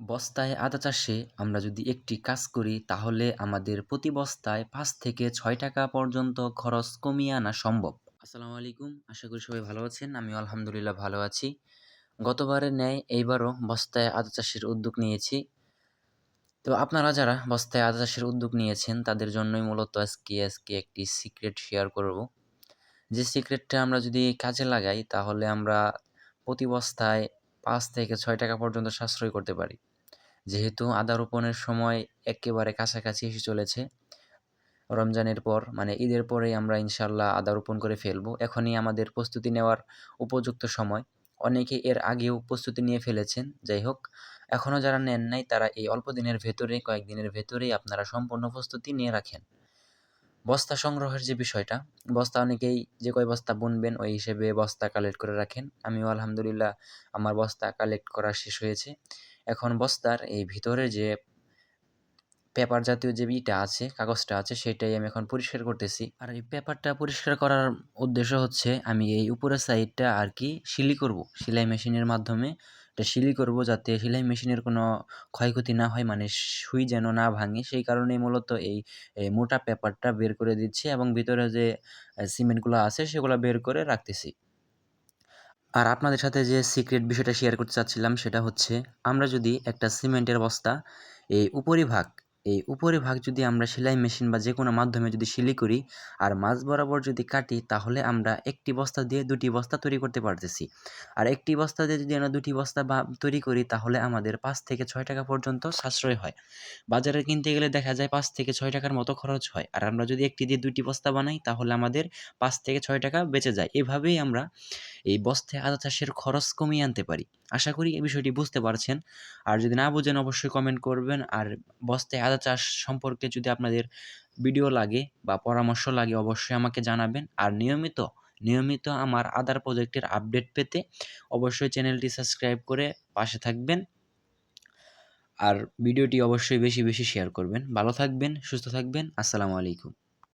বস্তায় আদা চাষে আমরা যদি একটি কাজ করি, তাহলে আমাদের প্রতি বস্তায় পাঁচ থেকে ছয় টাকা পর্যন্ত খরচ কমিয়ে আনা সম্ভব। আসসালামু আলাইকুম, আশা করি সবাই ভালো আছেন, আমিও আলহামদুলিল্লাহ ভালো আছি। গতবারের ন্যায় এইবারও বস্তায় আদা চাষের উদ্যোগ নিয়েছি। তো আপনারা যারা বস্তায় আদা চাষের উদ্যোগ নিয়েছেন, তাদের জন্যই মূলত আজকে আজকে একটি সিক্রেট শেয়ার করব। যে সিক্রেটটা আমরা যদি কাজে লাগাই, তাহলে আমরা প্রতি বস্তায় পাঁচ থেকে ছয় টাকা পর্যন্ত সাশ্রয় করতে পারি। যেহেতু আদা রোপণের সময় একেবারে কাছাকাছি এসে চলেছে, রমজানের পর মানে ঈদের পরেই আমরা ইনশাল্লাহ আদা রোপণ করে ফেলব। এখনই আমাদের প্রস্তুতি নেওয়ার উপযুক্ত সময়। অনেকে এর আগেও প্রস্তুতি নিয়ে ফেলেছেন, যাই হোক। এখনও যারা নেন নাই, তারা এই অল্প দিনের ভেতরে কয়েকদিনের ভেতরেই আপনারা সম্পূর্ণ প্রস্তুতি নিয়ে রাখেন। বস্তা সংগ্রহের যে বিষয়টা, বস্তা অনেকেই যে কয় বস্তা বুনবেন, ওই হিসেবে বস্তা কালেক্ট করে রাখেন। আমিও আলহামদুলিল্লাহ আমার বস্তা কালেক্ট করা শেষ হয়েছে। এখন বস্তার এই ভিতরে যে পেপার জাতীয় যে ইটা আছে, কাগজটা আছে, সেটাই আমি এখন পরিষ্কার করতেছি। আর এই পেপারটা পরিষ্কার করার উদ্দেশ্য হচ্ছে আমি এই উপরের সাইডটা আর কি সিলি করব। সেলাই মেশিনের মাধ্যমে এটা সিলি করব যাতে সেলাই মেশিনের কোনো ক্ষয়ক্ষতি না হয় মানে সুই যেন না ভাঙে। সেই কারণেই মূলত এই মোটা পেপারটা বের করে দিচ্ছি এবং ভিতরে যে সিমেন্টগুলো আছে সেগুলো বের করে রাখতেছি। আর আপনাদের সাথে যে সিক্রেট বিষয়টা শেয়ার করতে চাচ্ছিলাম সেটা হচ্ছে, আমরা যদি একটা সিমেন্টের বস্তা, এই উপরিভাগ এই উপরিভাগ যদি আমরা সেলাই মেশিন বা যে কোনো মাধ্যমে যদি সিলি করি আর মাছ বরাবর যদি কাটি, তাহলে আমরা একটি বস্তা দিয়ে দুটি বস্তা তৈরি করতে পারতেছি। আর একটি বস্তা দিয়ে যদি আমরা দুটি বস্তা বা তৈরি করি, তাহলে আমাদের পাঁচ থেকে ছয় টাকা পর্যন্ত সাশ্রয় হয়। বাজারে কিনতে গেলে দেখা যায় পাঁচ থেকে ছয় টাকার মতো খরচ হয়। আর আমরা যদি একটি দিয়ে দুটি বস্তা বানাই, তাহলে আমাদের পাঁচ থেকে ছয় টাকা বেঁচে যায়। এভাবেই আমরা এই বস্তায় আদা চাষের খরচ কমিয়ে আনতে পারি। আশা করি এই বিষয়টি বুঝতে পারছেন। আর যদি না বুঝেন, অবশ্যই কমেন্ট করবেন। আর বস্তায় আদা চাষ সম্পর্কে যদি আপনাদের ভিডিও লাগে বা পরামর্শ লাগে, অবশ্যই আমাকে জানাবেন। আর নিয়মিত নিয়মিত আমার আদার প্রজেক্টের আপডেট পেতে অবশ্যই চ্যানেলটি সাবস্ক্রাইব করে পাশে থাকবেন। আর ভিডিওটি অবশ্যই বেশি বেশি শেয়ার করবেন। ভালো থাকবেন, সুস্থ থাকবেন। আসসালামু আলাইকুম।